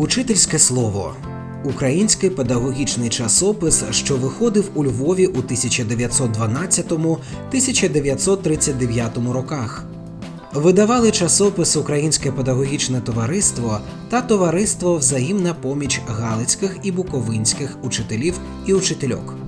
Учительське слово. Український педагогічний часопис, що виходив у Львові у 1912-1939 роках. Видавали часопис Українське педагогічне товариство та Товариство Взаємна поміч Галицьких і Буковинських учителів і учительок.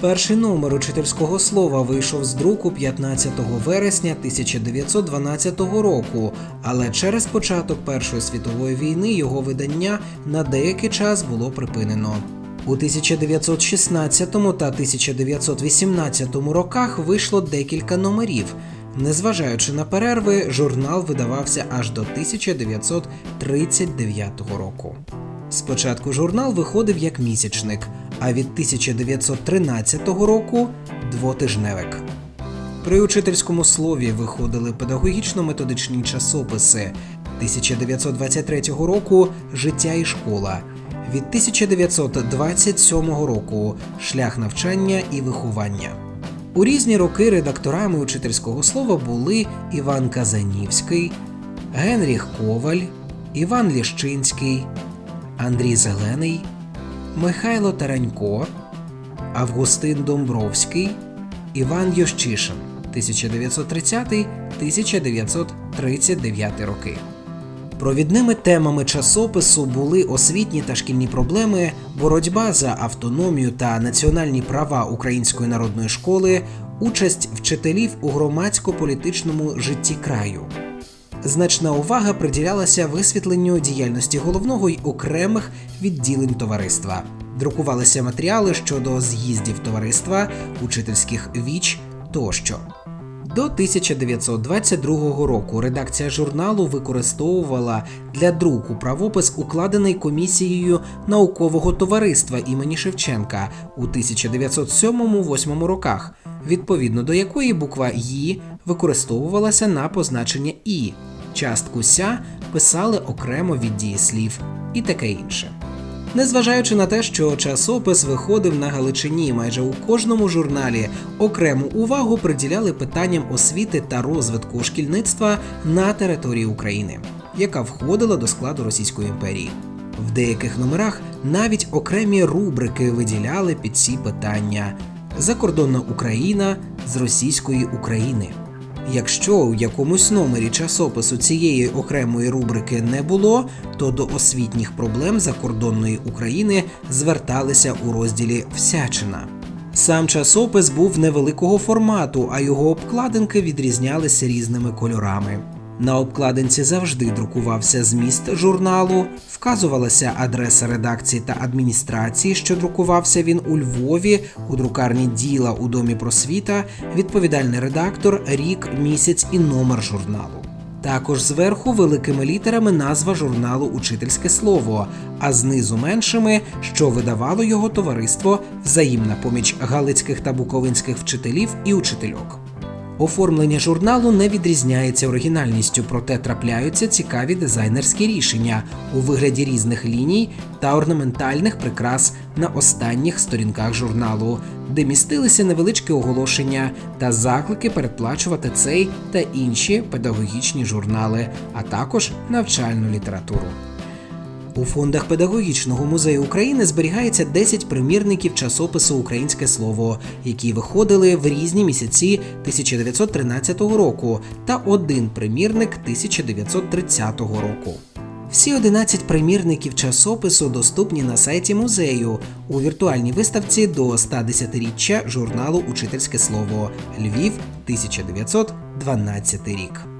Перший номер учительського слова вийшов з друку 15 вересня 1912 року, але через початок Першої світової війни його видання на деякий час було припинено. У 1916 та 1918 роках вийшло декілька номерів. Незважаючи на перерви, журнал видавався аж до 1939 року. Спочатку журнал виходив як місячник, а від 1913 року двотижневик. При учительському слові виходили педагогічно-методичні часописи 1923 року Життя і школа. Від 1927 року Шлях навчання і виховання. У різні роки редакторами учительського слова були Іван Казанівський, Генріх Коваль, Іван Ліщинський, Андрій Зелений, Михайло Таранько, Августин Домбровський, Іван Ющишин 1930-1939 роки. Провідними темами часопису були освітні та шкільні проблеми, боротьба за автономію та національні права Української народної школи, участь вчителів у громадсько-політичному житті краю. Значна увага приділялася висвітленню діяльності головного й окремих відділень товариства. Друкувалися матеріали щодо з'їздів товариства, учительських віч тощо. До 1922 року редакція журналу використовувала для друку правопис, укладений комісією наукового товариства імені Шевченка у 1907-8 роках, відповідно до якої буква «Ї» використовувалася на позначення І, частку ся писали окремо від дієслів і таке інше. Незважаючи на те, що часопис виходив на Галичині, майже у кожному журналі окрему увагу приділяли питанням освіти та розвитку шкільництва на території України, яка входила до складу Російської імперії. В деяких номерах навіть окремі рубрики виділяли під ці питання: Закордонна Україна з російської України. Якщо у якомусь номері часопису цієї окремої рубрики не було, то до освітніх проблем закордонної України зверталися у розділі Всячина. Сам часопис був невеликого формату, а його обкладинки відрізнялися різними кольорами. На обкладинці завжди друкувався зміст журналу, вказувалася адреса редакції та адміністрації, що друкувався він у Львові, у друкарні діла у Домі просвіта, відповідальний редактор, рік, місяць і номер журналу. Також зверху великими літерами назва журналу Учительське слово, а знизу меншими, що видавало його товариство Взаємна поміч галицьких та буковинських вчителів і учительок. Оформлення журналу не відрізняється оригінальністю, проте трапляються цікаві дизайнерські рішення у вигляді різних ліній та орнаментальних прикрас на останніх сторінках журналу, де містилися невеличкі оголошення та заклики передплачувати цей та інші педагогічні журнали, а також навчальну літературу. У фондах Педагогічного музею України зберігається 10 примірників часопису Українське слово, які виходили в різні місяці 1913 року, та один примірник 1930 року. Всі 11 примірників часопису доступні на сайті музею у віртуальній виставці до 110-річчя журналу Учительське слово Львів 1912 рік.